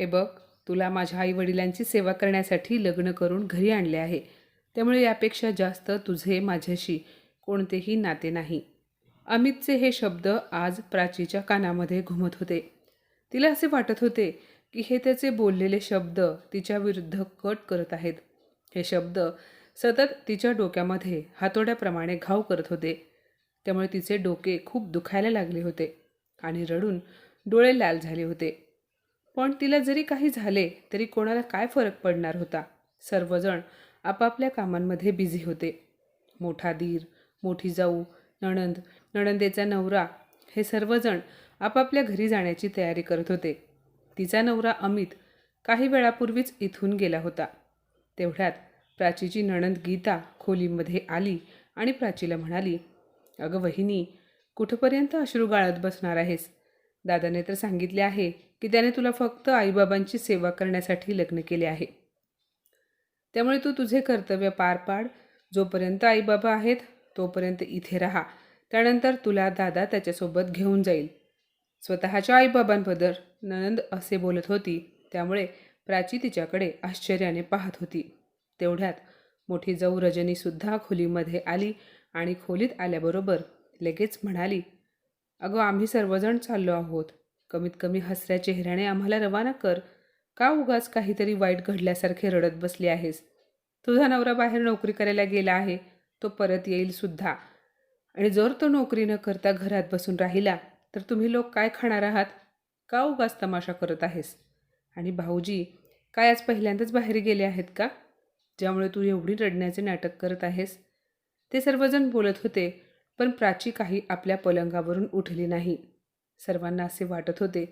हे बघ तुला माझ्या आईवडिलांची सेवा करण्यासाठी लग्न करून घरी आणले आहे. त्यामुळे यापेक्षा जास्त तुझे माझ्याशी कोणतेही नाते नाही. अमितचे हे शब्द आज प्राचीच्या कानामध्ये घुमत होते. तिला असे वाटत होते की हे त्याचे बोललेले शब्द तिच्या विरुद्ध कट करत आहेत. हे शब्द सतत तिच्या डोक्यामध्ये हातोड्याप्रमाणे घाव करत होते. त्यामुळे तिचे डोके खूप दुखायला लागले होते आणि रडून डोळे लाल झाले होते. पण तिला जरी काही झाले तरी कोणाला काय फरक पडणार होता? सर्वजण आपापल्या कामांमध्ये बिझी होते. मोठा दीर मोठी जाऊ नणंद नणंदेचा नवरा हे सर्वजण आपापल्या घरी जाण्याची तयारी करत होते. तिचा नवरा अमित काही वेळापूर्वीच इथून गेला होता. तेवढ्यात प्राचीची नणंद गीता खोलीमध्ये आली आणि प्राचीला म्हणाली अगं वहिनी कुठंपर्यंत अश्रू गाळत बसणार आहेस? दादाने तर सांगितले आहे की त्याने तुला फक्त आईबाबांची सेवा करण्यासाठी लग्न केले आहे. त्यामुळे तू तुझे कर्तव्य पार पाड. जोपर्यंत आईबाबा आहेत तोपर्यंत इथे राहा. त्यानंतर तुला दादा त्याच्यासोबत घेऊन जाईल. स्वतःच्या आईबाबांबद्दल ननंद असे बोलत होती. त्यामुळे प्राची तिच्याकडे आश्चर्याने पाहत होती. तेवढ्यात मोठी जाऊ रजनीसुद्धा खोलीमध्ये आली आणि खोलीत आल्याबरोबर लगेच म्हणाली अगं आम्ही सर्वजण चाललो आहोत. कमीत कमी हसऱ्या चेहऱ्याने आम्हाला रवाना कर. का उगाच काहीतरी वाईट घडल्यासारखे रडत बसली आहेस? तुझा नवरा बाहेर नोकरी करायला गेला आहे. तो परत येईल सुद्धा. आणि जर तो नोकरी न करता घरात बसून राहिला तर तुम्ही लोक काय खाणार आहात? का उगाच तमाशा करत आहेस? आणि भाऊजी काय आज पहिल्यांदाच बाहेर गेले आहेत का? ज्यामुळे तू एवढी रडण्याचे नाटक करत आहेस? ते सर्वजण बोलत होते पण प्राची काही आपल्या पलंगावरून उठली नाही. सर्वांना असे वाटत होते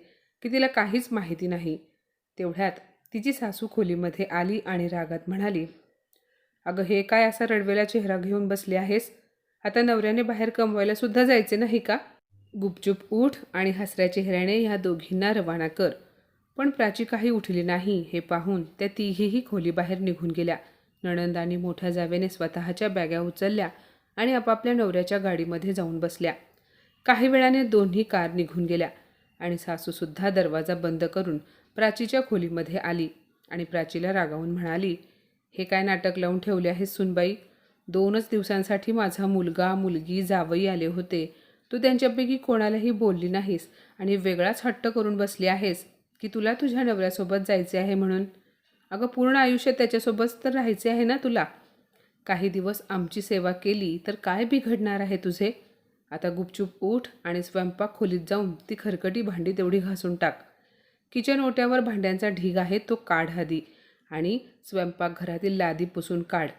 की तिला काहीच माहिती नाही. तेवढ्यात तिची सासू खोलीमध्ये आली आणि रागात म्हणाली अगं हे काय असा रडवेला चेहरा घेऊन बसले आहेस? आता नवऱ्याने बाहेर कमवायला सुद्धा जायचे नाही का? गुपचूप उठ आणि हसऱ्या चेहऱ्याने ह्या दोघींना रवाना कर. पण प्राची काही उठली नाही. हे पाहून त्या तिघीही खोलीबाहेर निघून गेल्या. नणंदानी मोठ्या जावेने स्वतःच्या बॅगा उचलल्या आणि आपापल्या नवऱ्याच्या गाडीमध्ये जाऊन बसल्या. काही वेळाने दोन्ही कार निघून गेल्या आणि सासूसुद्धा दरवाजा बंद करून प्राचीच्या खोलीमध्ये आली आणि प्राचीला रागावून म्हणाली हे काय नाटक लावून ठेवले आहे सुनबाई? दोनच दिवसांसाठी माझा मुलगा मुलगी जावई आले होते. तू त्यांच्यापैकी कोणालाही बोलली नाहीस आणि वेगळाच हट्ट करून बसली आहेस. की तुला तुझ्या नवऱ्यासोबत जायचे आहे म्हणून? अगं पूर्ण आयुष्य त्याच्यासोबत तर राहायचे आहे ना तुला? काही दिवस आमची सेवा केली तर काय बिघडणार आहे तुझे? आता गुपचूप उठ आणि स्वयंपाक खोलीत जाऊन ती खरकटी भांडी तेवढी घासून टाक. किचन ओट्यावर भांड्यांचा ढीग आहे तो काढ आधी आणि स्वयंपाकघरातील लादी पुसून काढ.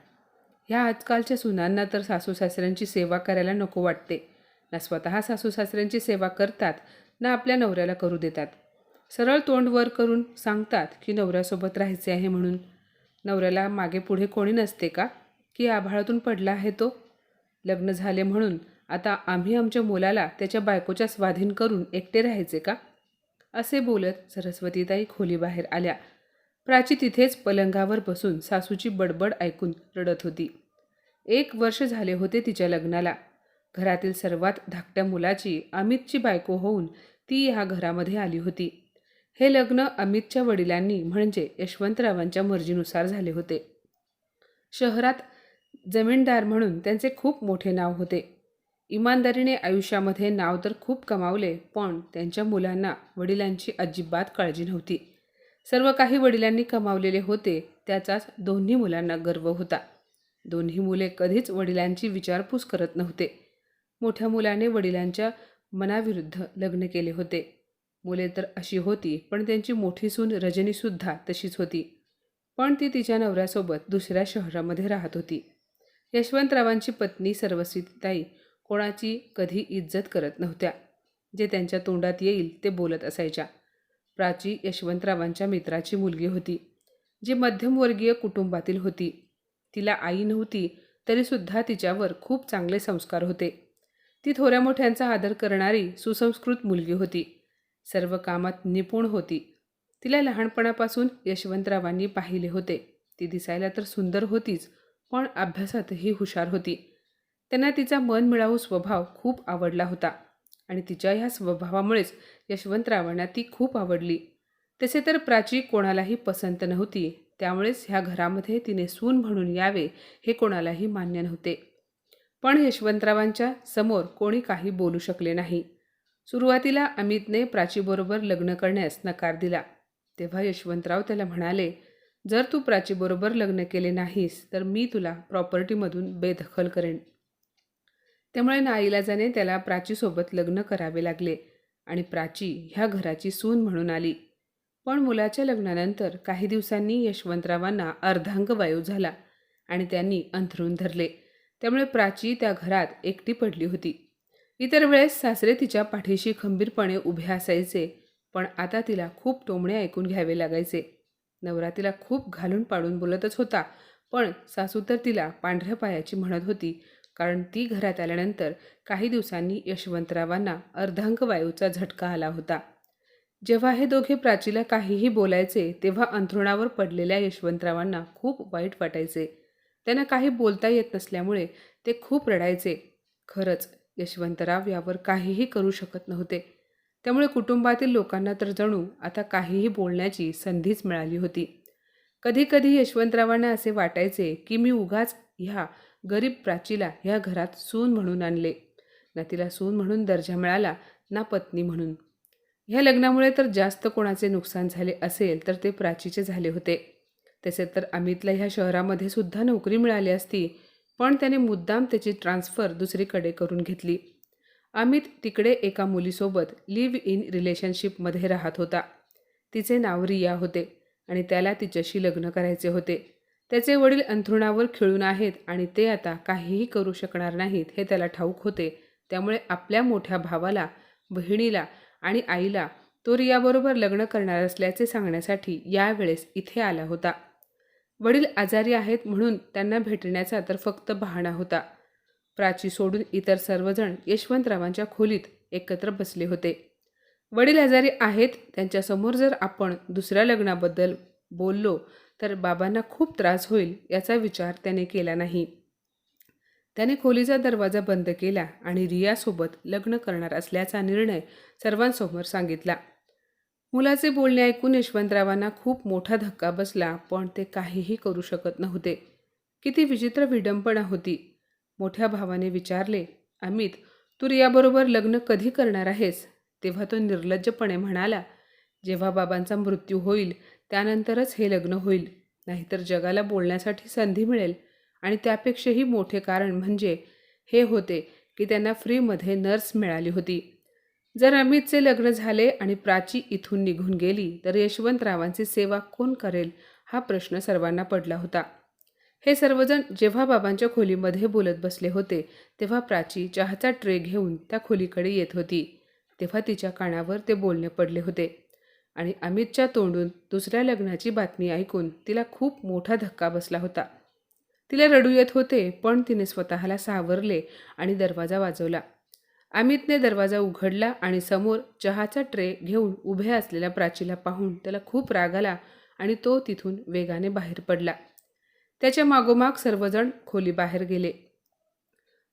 ह्या आजकालच्या सुनांना तर सासू सासऱ्यांची सेवा करायला नको वाटते. ना स्वतः सासू सासऱ्यांची सेवा करतात ना आपल्या नवऱ्याला करू देतात. सरळ तोंड वर करून सांगतात की नवऱ्यासोबत राहायचे आहे म्हणून. नवऱ्याला मागे पुढे कोणी नसते का? की आभाळातून पडला आहे तो. लग्न झाले म्हणून आता आम्ही आमच्या मुलाला त्याच्या बायकोच्या स्वाधीन करून एकटे राहायचे का? असे बोलत सरस्वतीताई खोलीबाहेर आल्या. प्राची तिथेच पलंगावर बसून सासूची बडबड ऐकून रडत होती. एक वर्ष झाले होते तिच्या लग्नाला. घरातील सर्वात धाकट्या मुलाची अमितची बायको होऊन ती ह्या घरामध्ये आली होती. हे लग्न अमितच्या वडिलांनी म्हणजे यशवंतरावांच्या मर्जीनुसार झाले होते. शहरात जमीनदार म्हणून त्यांचे खूप मोठे नाव होते. इमानदारीने आयुष्यामध्ये नाव तर खूप कमावले पण त्यांच्या मुलांना वडिलांची अजिबात काळजी नव्हती. सर्व काही वडिलांनी कमावलेले होते त्याचाच दोन्ही मुलांना गर्व होता. दोन्ही मुले कधीच वडिलांची विचारपूस करत नव्हते. मोठ्या मुलाने वडिलांच्या मनाविरुद्ध लग्न केले होते. मुले तर अशी होती पण त्यांची मोठी सून रजनीसुद्धा तशीच होती. पण ती तिच्या नवऱ्यासोबत दुसऱ्या शहरामध्ये राहत होती. यशवंतरावांची पत्नी सर्वस्वीताई कोणाची कधी इज्जत करत नव्हत्या. जे त्यांच्या तोंडात येईल ते बोलत असायच्या. प्राची यशवंतरावांच्या मित्राची मुलगी होती. जी मध्यमवर्गीय कुटुंबातील होती. तिला आई नव्हती तरीसुद्धा तिच्यावर खूप चांगले संस्कार होते. ती थोड्या मोठ्यांचा आदर करणारी सुसंस्कृत मुलगी होती. सर्व कामात निपुण होती. तिला लहानपणापासून यशवंतरावांनी पाहिले होते. ती दिसायला तर सुंदर होतीच पण अभ्यासातही हुशार होती. त्यांना तिचा मन मिळावू स्वभाव खूप आवडला होता आणि तिच्या ह्या स्वभावामुळेच यशवंतरावांना ती खूप आवडली. तसे तर प्राची कोणालाही पसंत नव्हती त्यामुळेच ह्या घरामध्ये तिने सून म्हणून यावे हे कोणालाही मान्य नव्हते. पण यशवंतरावांच्या समोर कोणी काही बोलू शकले नाही. सुरुवातीला अमितने प्राचीबरोबर लग्न करण्यास नकार दिला. तेव्हा यशवंतराव त्याला म्हणाले जर तू प्राचीबरोबर लग्न केले नाहीस तर मी तुला प्रॉपर्टीमधून बेदखल करेन. त्यामुळे नाईलाजाने त्याला प्राचीसोबत लग्न करावे लागले आणि प्राची ह्या घराची सून म्हणून आली. पण मुलाच्या लग्नानंतर काही दिवसांनी यशवंतरावांना अर्धांगवायू झाला आणि त्यांनी अंथरून धरले. त्यामुळे प्राची त्या घरात एकटी पडली होती. इतर वेळेस सासरे तिच्या पाठीशी खंबीरपणे उभे असायचे पण आता तिला खूप टोमणे ऐकून घ्यावे लागायचे. नवरा तिला खूप घालून पाडून बोलतच होता. पण सासू तर तिला पांढऱ्या पायाची म्हणत होती. कारण ती घरात आल्यानंतर काही दिवसांनी यशवंतरावांना अर्धांगवायूचा झटका आला होता. जेव्हा हे दोघे प्राचीला काहीही बोलायचे तेव्हा अंथरुणावर पडलेल्या यशवंतरावांना खूप वाईट वाटायचे. त्यांना काही बोलता येत नसल्यामुळे ते खूप रडायचे. खरंच यशवंतराव यावर काहीही करू शकत नव्हते. त्यामुळे कुटुंबातील लोकांना तर जणू आता काहीही बोलण्याची संधीच मिळाली होती. कधीकधी यशवंतरावांना असे वाटायचे की मी उगाच ह्या गरीब प्राचीला ह्या घरात सून म्हणून आणले. ना तिला सून म्हणून दर्जा मिळाला ना पत्नी म्हणून. ह्या लग्नामुळे तर जास्त कोणाचे नुकसान झाले असेल तर ते प्राचीचे झाले होते. तसे तर अमितला ह्या शहरामध्ये सुद्धा नोकरी मिळाली असती पण त्याने मुद्दाम त्याची ट्रान्सफर दुसरीकडे करून घेतली. अमित तिकडे एका मुलीसोबत लिव्ह इन रिलेशनशिपमध्ये राहत होता. तिचे नाव रिया होते आणि त्याला तिच्याशी लग्न करायचे होते. त्याचे वडील अंथरुणावर खिळून आहेत आणि ते आता काहीही करू शकणार नाहीत हे त्याला ठाऊक होते. त्यामुळे आपल्या मोठ्या भावाला बहिणीला आणि आईला तो रियाबरोबर लग्न करणार असल्याचे सांगण्यासाठी यावेळेस इथे आला होता. वडील आजारी आहेत म्हणून त्यांना भेटण्याचा तर फक्त बहाणा होता. प्राची सोडून इतर सर्वजण यशवंतरावांच्या खोलीत एकत्र बसले होते. वडील आजारी आहेत त्यांच्यासमोर जर आपण दुसऱ्या लग्नाबद्दल बोललो तर बाबांना खूप त्रास होईल याचा विचार त्याने केला नाही. त्याने खोलीचा दरवाजा बंद केला आणि रियासोबत लग्न करणार असल्याचा निर्णय सर्वांसमोर सांगितला. मुलाचे बोलणे ऐकून यशवंतरावांना खूप मोठा धक्का बसला पण ते काहीही करू शकत नव्हते. किती विचित्र विडंबना होती. मोठ्या भावाने विचारले अमित तू रियाबरोबर लग्न कधी करणार आहेस? तेव्हा तो निर्लज्जपणे म्हणाला जेव्हा बाबांचा मृत्यू होईल त्यानंतरच हे लग्न होईल. नाहीतर जगाला बोलण्यासाठी संधी मिळेल. आणि त्यापेक्षाही मोठे कारण म्हणजे हे होते की त्यांना फ्रीमध्ये नर्स मिळाली होती. जर अमितचे लग्न झाले आणि प्राची इथून निघून गेली तर यशवंतरावांची सेवा कोण करेल हा प्रश्न सर्वांना पडला होता. हे सर्वजण जेव्हा बाबांच्या खोलीमध्ये बोलत बसले होते तेव्हा प्राची चहाचा ट्रे घेऊन त्या खोलीकडे येत होती. तेव्हा तिच्या कानावर ते बोलणे पडले होते. आणि अमितच्या तोंडून दुसऱ्या लग्नाची बातमी ऐकून तिला खूप मोठा धक्का बसला होता. तिला रडू येत होते पण तिने स्वतःला सावरले आणि दरवाजा वाजवला. अमितने दरवाजा उघडला आणि समोर चहाचा ट्रे घेऊन उभ्या असलेल्या प्राचीला पाहून त्याला खूप राग आला आणि तो तिथून वेगाने बाहेर पडला. त्याच्या मागोमाग सर्वजण खोली बाहेर गेले.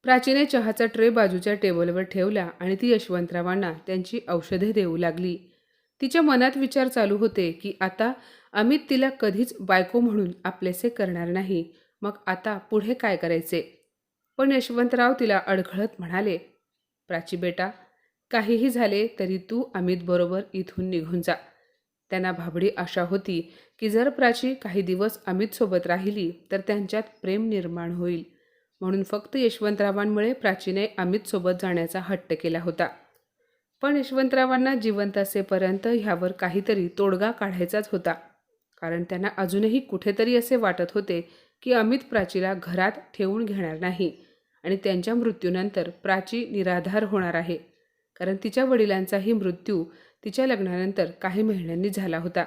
प्राचीने चहाचा ट्रे बाजूच्या टेबलवर ठेवला आणि ती यशवंतरावांना त्यांची औषधे देऊ लागली. तिच्या मनात विचार चालू होते की आता अमित तिला कधीच बायको म्हणून आपलेसे करणार नाही. मग आता पुढे काय करायचे? पण यशवंतराव तिला अडखळत म्हणाले प्राची बेटा काहीही झाले तरी तू अमितबरोबर इथून निघून जा. त्यांना भाबडी आशा होती की जर प्राची काही दिवस अमितसोबत राहिली तर त्यांच्यात प्रेम निर्माण होईल. म्हणून फक्त यशवंतरावांमुळे प्राचीने अमितसोबत जाण्याचा हट्ट केला होता. पण यशवंतरावांना जिवंत असेपर्यंत ह्यावर काहीतरी तोडगा काढायचाच होता. कारण त्यांना अजूनही कुठेतरी असे वाटत होते की अमित प्राचीला घरात ठेवून घेणार नाही आणि त्यांच्या मृत्यूनंतर प्राची निराधार होणार आहे. कारण तिच्या वडिलांचाही मृत्यू तिच्या लग्नानंतर काही महिन्यांनी झाला होता.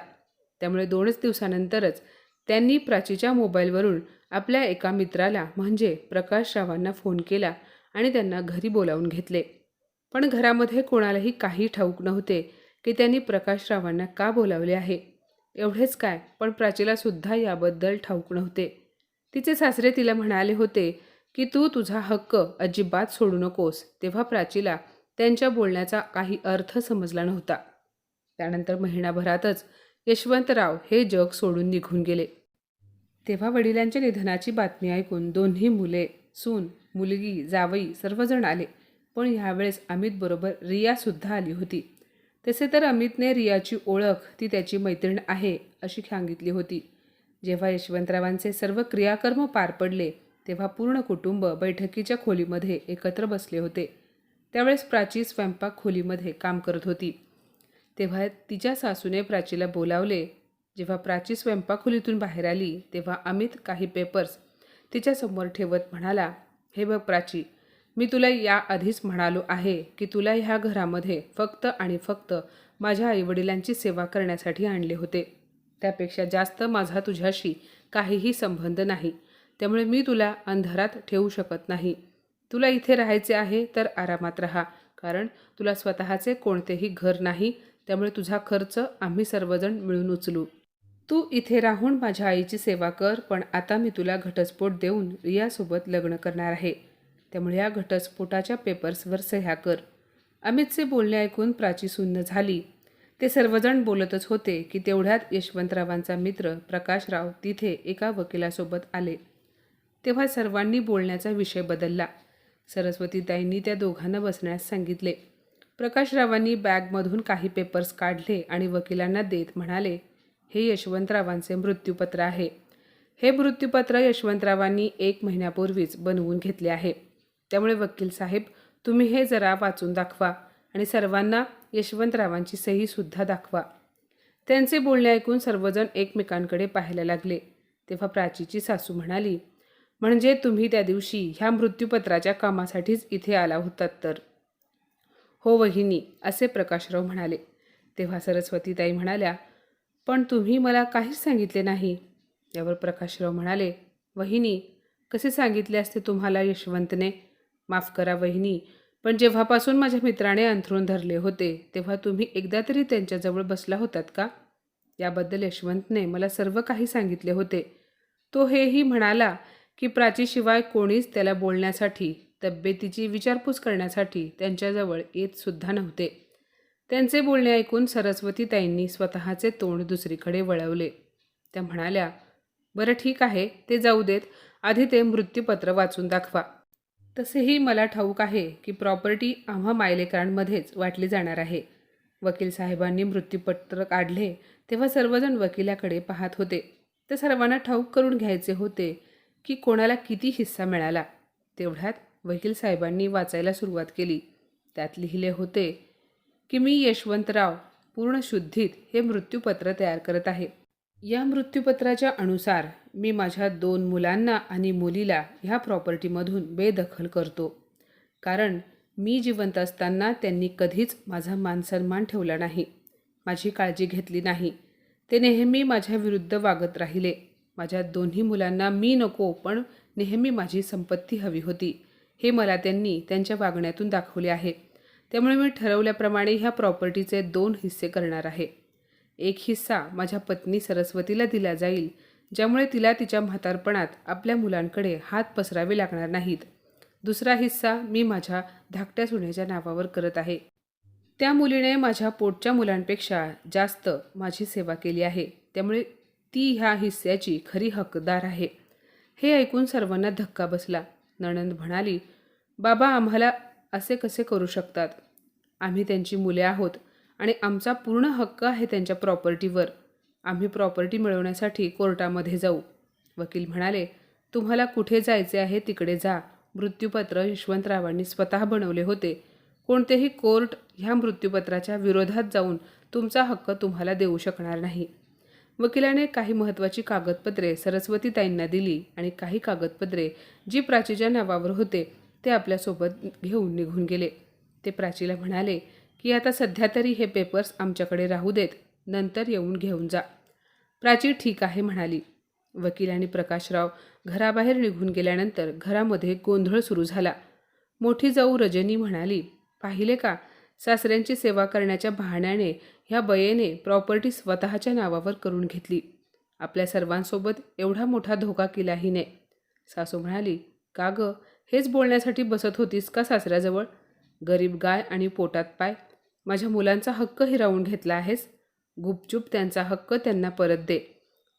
त्यामुळे दोनच दिवसानंतरच त्यांनी प्राचीच्या मोबाईलवरून आपल्या एका मित्राला म्हणजे प्रकाश रावांना फोन केला आणि त्यांना घरी बोलावून घेतले. पण घरामध्ये कोणालाही काही ठाऊक नव्हते की त्यांनी प्रकाश रावांना का बोलावले आहे. एवढेच काय पण प्राचीलासुद्धा याबद्दल ठाऊक नव्हते. तिचे सासरे तिला म्हणाले होते की तू तुझा हक्क अजिबात सोडू नकोस. तेव्हा प्राचीला त्यांच्या बोलण्याचा काही अर्थ समजला नव्हता. त्यानंतर महिनाभरातच यशवंतराव हे जग सोडून निघून गेले. तेव्हा वडिलांच्या निधनाची बातमी ऐकून दोन्ही मुले सून मुलगी जावई सर्वजण आले. पण ह्यावेळेस अमितबरोबर रियासुद्धा आली होती. तसे तर अमितने रियाची ओळख ती त्याची मैत्रीण आहे अशी सांगितली होती. जेव्हा यशवंतरावांचे सर्व क्रियाकर्म पार पडले तेव्हा पूर्ण कुटुंब बैठकीच्या खोलीमध्ये एकत्र बसले होते. त्यावेळेस प्राची स्वयंपाक खोलीमध्ये काम करत होती. तेव्हा तिच्या सासूने प्राचीला बोलावले. जेव्हा प्राची स्वयंपाकखोलीतून बाहेर आली तेव्हा अमित काही पेपर्स तिच्यासमोर ठेवत म्हणाला हे बघ प्राची मी तुला याआधीच म्हणालो आहे की तुला ह्या घरामध्ये फक्त आणि फक्त माझ्या आईवडिलांची सेवा करण्यासाठी आणले होते. त्यापेक्षा जास्त माझा तुझ्याशी काहीही संबंध नाही. त्यामुळे मी तुला अंधारात ठेवू शकत नाही. तुला इथे राहायचे आहे तर आरामात राहा कारण तुला स्वतःचे कोणतेही घर नाही त्यामुळे तुझा खर्च आम्ही सर्वजण मिळून उचलू. तू इथे राहून माझ्या आईची सेवा कर पण आता मी तुला घटस्फोट देऊन रियासोबत लग्न करणार आहे. त्यामुळे या घटस्फोटाच्या पेपर्सवर सह्या कर. अमितचे बोलणे ऐकून प्राची सुन्न झाली. ते सर्वजण बोलतच होते की तेवढ्यात यशवंतरावांचा मित्र प्रकाशराव तिथे एका वकिलासोबत आले. तेव्हा सर्वांनी बोलण्याचा विषय बदलला. सरस्वतीताईंनी त्या दोघांना बसण्यास सांगितले. प्रकाशरावांनी बॅगमधून काही पेपर्स काढले आणि वकिलांना देत म्हणाले हे यशवंतरावांचे मृत्यूपत्र आहे. हे मृत्यूपत्र यशवंतरावांनी एक महिन्यापूर्वीच बनवून घेतले आहे. त्यामुळे वकील साहेब तुम्ही हे जरा वाचून दाखवा आणि सर्वांना यशवंतरावांची सहीसुद्धा दाखवा. त्यांचे बोलणे ऐकून सर्वजण एकमेकांकडे पाहायला लागले. तेव्हा प्राचीची सासू म्हणाली म्हणजे तुम्ही त्या दिवशी ह्या मृत्यूपत्राच्या कामासाठीच इथे आला होतात तर? हो वहिनी असे प्रकाशराव म्हणाले. तेव्हा सरस्वतीताई म्हणाल्या पण तुम्ही मला काहीच सांगितले नाही. यावर प्रकाशराव म्हणाले वहिनी कसे सांगितले असते तुम्हाला यशवंतने? माफ करा वहिनी पण जेव्हापासून माझ्या मित्राने अंथरून धरले होते तेव्हा तुम्ही एकदा तरी त्यांच्याजवळ बसला होतात का? याबद्दल यशवंतने मला सर्व काही सांगितले होते. तो हेही म्हणाला की प्राचीशिवाय कोणीच त्याला बोलण्यासाठी तब्येतीची विचारपूस करण्यासाठी त्यांच्याजवळ येत सुद्धा नव्हते. त्यांचे बोलणे ऐकून सरस्वतीताईंनी स्वतःचे तोंड दुसरीकडे वळवले. त्या म्हणाल्या बरं ठीक आहे ते जाऊ देत. आधी ते मृत्यूपत्र वाचून दाखवा. तसेही मला ठाऊक आहे की प्रॉपर्टी आम्हा मायलेकरांमध्येच वाटली जाणार आहे. वकील साहेबांनी मृत्यूपत्र काढले तेव्हा सर्वजण वकिलाकडे पाहत होते. ते सर्वांना ठाऊक करून घ्यायचे होते की कोणाला किती हिस्सा मिळाला. तेवढ्यात वकील साहेबांनी वाचायला सुरुवात केली. त्यात लिहिले होते की मी यशवंतराव पूर्ण शुद्धीत हे मृत्यूपत्र तयार करत आहे. या मृत्यूपत्राच्या अनुसार मी माझ्या दोन मुलांना आणि मुलीला ह्या प्रॉपर्टीमधून बेदखल करतो. कारण मी जिवंत असताना त्यांनी कधीच माझा मानसन्मान ठेवला नाही. माझी काळजी घेतली नाही. ते नेहमी माझ्या विरुद्ध वागत राहिले. माझ्या दोन्ही मुलांना मी नको पण नेहमी माझी संपत्ती हवी होती. हे मला त्यांनी त्यांच्या वागण्यातून दाखवले आहे. त्यामुळे मी ठरवल्याप्रमाणे ह्या प्रॉपर्टीचे दोन हिस्से करणार आहे. एक हिस्सा माझ्या पत्नी सरस्वतीला दिला जाईल ज्यामुळे तिला तिच्या म्हातारपणात आपल्या मुलांकडे हात पसरावे लागणार नाहीत. दुसरा हिस्सा मी माझ्या धाकट्या सुनेच्या नावावर करत आहे. त्या मुलीने माझ्या पोटच्या मुलांपेक्षा जास्त माझी सेवा केली आहे. त्यामुळे ती ह्या हिस्स्याची खरी हकदार आहे. हे ऐकून सर्वांना धक्का बसला. नणंद म्हणाली बाबा आम्हाला असे कसे करू शकतात? आम्ही त्यांची मुले आहोत आणि आमचा पूर्ण हक्क आहे त्यांच्या प्रॉपर्टीवर. आम्ही प्रॉपर्टी मिळवण्यासाठी कोर्टामध्ये जाऊ. वकील म्हणाले तुम्हाला कुठे जायचे आहे तिकडे जा. मृत्यूपत्र यशवंतरावांनी स्वतः बनवले होते. कोणतेही कोर्ट ह्या मृत्यूपत्राच्या विरोधात जाऊन तुमचा हक्क तुम्हाला देऊ शकणार नाही. वकिलाने काही महत्त्वाची कागदपत्रे सरस्वतीताईंना दिली आणि काही कागदपत्रे जी प्राचीच्या नावावर होते ते आपल्यासोबत घेऊन निघून गेले. ते प्राचीला म्हणाले की आता सध्या तरी हे पेपर्स आमच्याकडे राहू देत नंतर येऊन घेऊन जा. प्राची ठीक आहे म्हणाली. वकील आणि प्रकाशराव घराबाहेर निघून गेल्यानंतर घरामध्ये गोंधळ सुरू झाला. मोठी जाऊ रजनी म्हणाली पाहिले का? सासऱ्यांची सेवा करण्याच्या बहाण्याने ह्या बयेने प्रॉपर्टी स्वतःच्या नावावर करून घेतली. आपल्या सर्वांसोबत एवढा मोठा धोका केला हिने. सासू म्हणाली का गं? हेच बोलण्यासाठी बसत होतीस का सासऱ्याजवळ? गरीब गाय आणि पोटात पाय. माझ्या मुलांचा हक्क हिरावून घेतला आहेस. गुपचूप त्यांचा हक्क त्यांना परत दे.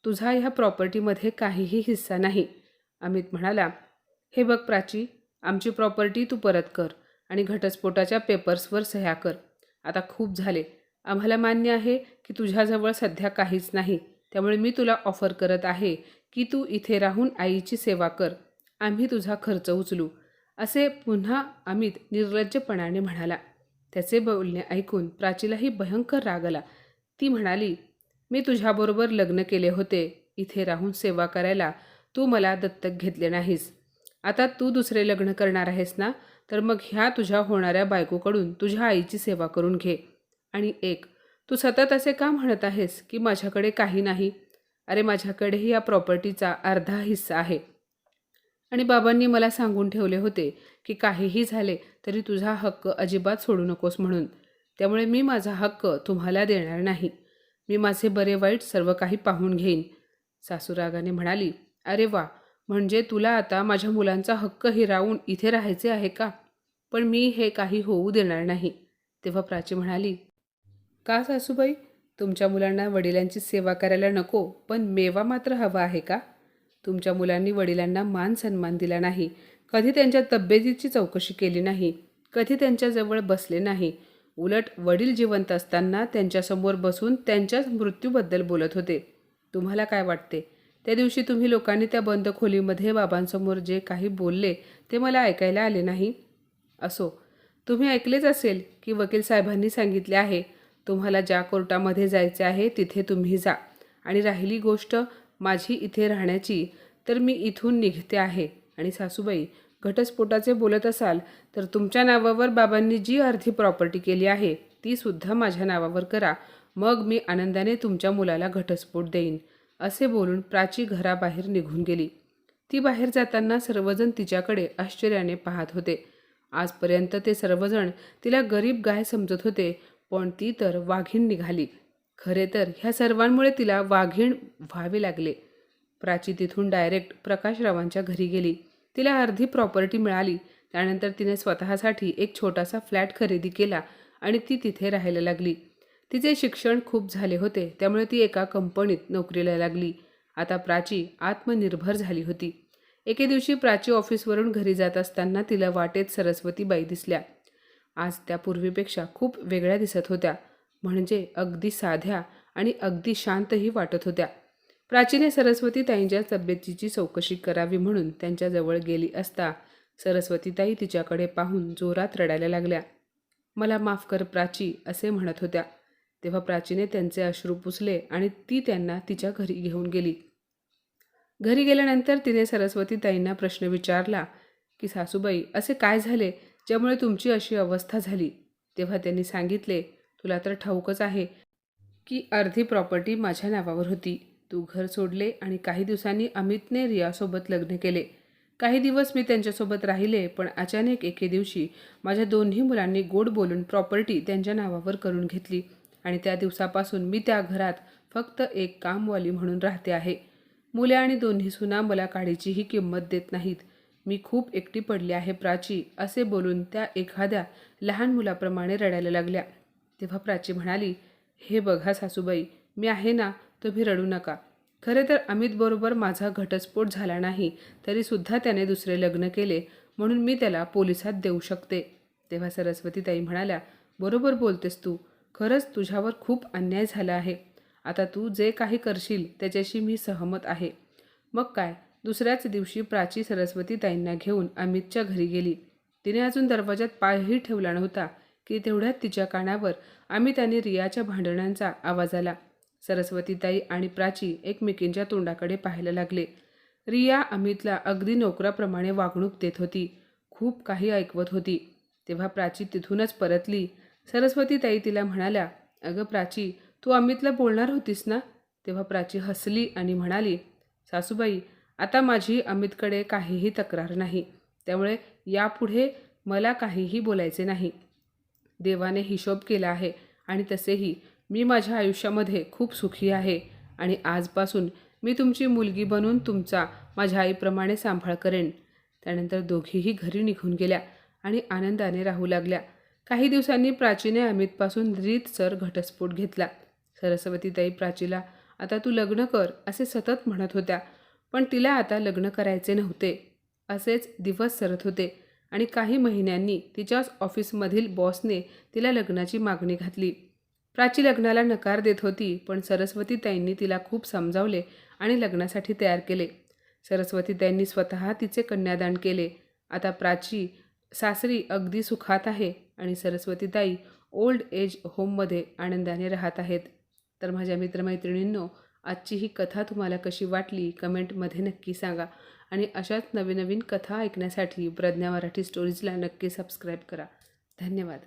तुझा ह्या प्रॉपर्टीमध्ये काहीही हिस्सा नाही. अमित म्हणाला हे बघ प्राची आमची प्रॉपर्टी तू परत कर आणि घटस्फोटाच्या पेपर्सवर सह्या कर. आता खूप झाले. आम्हाला मान्य आहे की तुझ्याजवळ सध्या काहीच नाही. त्यामुळे मी तुला ऑफर करत आहे की तू इथे राहून आईची सेवा कर. आम्ही तुझा खर्च उचलू. असे पुन्हा अमित निर्लज्जपणाने म्हणाला. त्याचे बोलणे ऐकून प्राचीलाही भयंकर राग आला. ती म्हणाली मी तुझ्याबरोबर लग्न केले होते. इथे राहून सेवा करायला तू मला दत्तक घेतले नाहीस. आता तू दुसरे लग्न करणार आहेस ना? तर मग ह्या तुझ्या होणाऱ्या बायकोकडून तुझ्या आईची सेवा करून घे. आणि एक तू सतत असे का म्हणत आहेस की माझ्याकडे काही नाही? अरे माझ्याकडेही या प्रॉपर्टीचा अर्धा हिस्सा आहे. आणि बाबांनी मला सांगून ठेवले होते की काहीही झाले तरी तुझा हक्क अजिबात सोडू नकोस म्हणून. त्यामुळे मी माझा हक्क तुम्हाला देणार नाही. मी माझे बरे वाईट सर्व काही पाहून घेईन. सासूरागाने म्हणाली अरे वा म्हणजे तुला आता माझ्या मुलांचा हक्क हिरावून इथे राहायचे आहे का? पण मी हे काही होऊ देणार नाही. तेव्हा प्राची म्हणाली का सासूबाई? तुमच्या मुलांना वडिलांची सेवा करायला नको पण मेवा मात्र हवा आहे का? तुमच्या मुलांनी वडिलांना मान सन्मान दिला नाही. कधी त्यांच्या तब्येतीची चौकशी केली नाही. कधी त्यांच्याजवळ बसले नाही. उलट वडील जिवंत असताना त्यांच्यासमोर बसून त्यांच्याच मृत्यूबद्दल बोलत होते. तुम्हाला काय वाटते? त्या दिवशी तुम्ही लोकांनी त्या बंद खोलीमध्ये बाबांसमोर जे काही बोलले ते मला ऐकायला आले नाही? असो तुम्ही ऐकलेच असेल की वकील साहेबांनी सांगितले आहे तुम्हाला ज्या कोर्टामध्ये जायचे आहे तिथे तुम्ही जा. आणि राहिली गोष्ट माझी इथे राहण्याची तर मी इथून निघते आहे. आणि सासूबाई घटस्फोटाचे बोलत असाल तर तुमच्या नावावर बाबांनी जी अर्धी प्रॉपर्टी केली आहे ती सुद्धा माझ्या नावावर करा. मग मी आनंदाने तुमच्या मुलाला घटस्फोट देईन. असे बोलून प्राची घराबाहेर निघून गेली. ती बाहेर जाताना सर्वजण तिच्याकडे आश्चर्याने पाहत होते. आजपर्यंत ते सर्वजण तिला गरीब गाय समजत होते पण ती तर वाघीण निघाली. खरे तर ह्या सर्वांमुळे तिला वाघीण व्हावे लागले. प्राची तिथून डायरेक्ट प्रकाशरावांच्या घरी गेली. तिला अर्धी प्रॉपर्टी मिळाली. त्यानंतर तिने स्वतःसाठी एक छोटासा फ्लॅट खरेदी केला आणि ती तिथे राहायला लागली. तिचे शिक्षण खूप झाले होते. त्यामुळे ती एका कंपनीत नोकरीला लागली. आता प्राची आत्मनिर्भर झाली होती. एके दिवशी प्राची ऑफिसवरून घरी जात असताना तिला वाटेत सरस्वतीबाई दिसल्या. आज त्या पूर्वीपेक्षा खूप वेगळ्या दिसत होत्या. म्हणजे अगदी साध्या आणि अगदी शांतही वाटत होत्या. प्राचीने सरस्वतीताईंच्या तब्येतीची चौकशी करावी म्हणून त्यांच्याजवळ गेली असता सरस्वतीताई तिच्याकडे पाहून जोरात रडायला लागल्या. मला माफ कर प्राची असे म्हणत होत्या. तेव्हा प्राचीने त्यांचे अश्रू पुसले आणि ती त्यांना तिच्या घरी घेऊन गेली. घरी गेल्यानंतर तिने सरस्वतीताईंना प्रश्न विचारला की सासूबाई असे काय झाले? ज्यामुळे तुमची अशी अवस्था झाली. तेव्हा त्यांनी सांगितले तुला तर ठाऊकच आहे की अर्धी प्रॉपर्टी माझ्या नावावर होती. तू घर सोडले आणि काही दिवसांनी अमितने रियासोबत लग्न केले. काही दिवस मी त्यांच्यासोबत राहिले पण अचानक एके दिवशी माझ्या दोन्ही मुलांनी गोड बोलून प्रॉपर्टी त्यांच्या नावावर करून घेतली आणि त्या दिवसापासून मी त्या घरात फक्त एक कामवाली म्हणून राहते आहे. मुले आणि दोन्ही सुना मला काडीचीही किंमत देत नाहीत. मी खूप एकटी पडली आहे प्राची असे बोलून त्या एखाद्या लहान मुलाप्रमाणे रडायला लागल्या. तेव्हा प्राची म्हणाली हे बघा सासूबाई मी आहे ना तुम्ही रडू नका. खरे तर अमितबरोबर माझा घटस्फोट झाला नाही तरीसुद्धा त्याने दुसरे लग्न केले म्हणून मी त्याला पोलिसात देऊ शकते. तेव्हा सरस्वतीताई म्हणाल्या बरोबर बोलतेस तू. खरंच तुझ्यावर खूप अन्याय झाला आहे. आता तू जे काही करशील त्याच्याशी मी सहमत आहे. मग काय? दुसऱ्याच दिवशी प्राची सरस्वतीताईंना घेऊन अमितच्या घरी गेली. तिने अजून दरवाजात पायही ठेवला नव्हता की तेवढ्यात तिच्या कानावर अमित आणि रियाच्या भांडणांचा आवाज आला. सरस्वतीताई आणि प्राची एकमेकींच्या तोंडाकडे पाहायला लागले. रिया अमितला अगदी नोकराप्रमाणे वागणूक देत होती खूप काही ऐकवत होती. तेव्हा प्राची तिथूनच परतली. सरस्वतीताई तिला म्हणाल्या अगं प्राची तू अमितला बोलणार होतीस ना? तेव्हा प्राची हसली आणि म्हणाली सासूबाई आता माझी अमितकडे काहीही तक्रार नाही. त्यामुळे यापुढे मला काहीही बोलायचे नाही. देवाने हिशोब केला आहे आणि तसेही मी माझ्या आयुष्यामध्ये खूप सुखी आहे आणि आजपासून मी तुमची मुलगी बनून तुमचा माझ्या आईप्रमाणे सांभाळ करेन. त्यानंतर दोघीही घरी निघून गेल्या आणि आनंदाने राहू लागल्या. काही दिवसांनी प्राचीने अमितपासून रीतसर घटस्फोट घेतला. सरस्वतीताई प्राचीला आता तू लग्न कर असे सतत म्हणत होत्या. पण तिला आता लग्न करायचे नव्हते. असेच दिवस सरत होते आणि काही महिन्यांनी तिच्याच ऑफिसमधील बॉसने तिला लग्नाची मागणी घातली. प्राची लग्नाला नकार देत होती पण सरस्वतीताईंनी तिला खूप समजावले आणि लग्नासाठी तयार केले. सरस्वतीताईंनी स्वतः तिचे कन्यादान केले. आता प्राची सासरी अगदी सुखात आहे आणि सरस्वतीताई ओल्ड एज होममध्ये आनंदाने राहत आहेत. तर माझ्या मित्रमैत्रिणींनो आजची ही कथा तुम्हाला कशी वाटली कमेंटमध्ये नक्की सांगा. आणि अशाच नवीन नवीन कथा ऐकण्यासाठी प्रज्ञा मराठी स्टोरीजला नक्की सबस्क्राईब करा. धन्यवाद.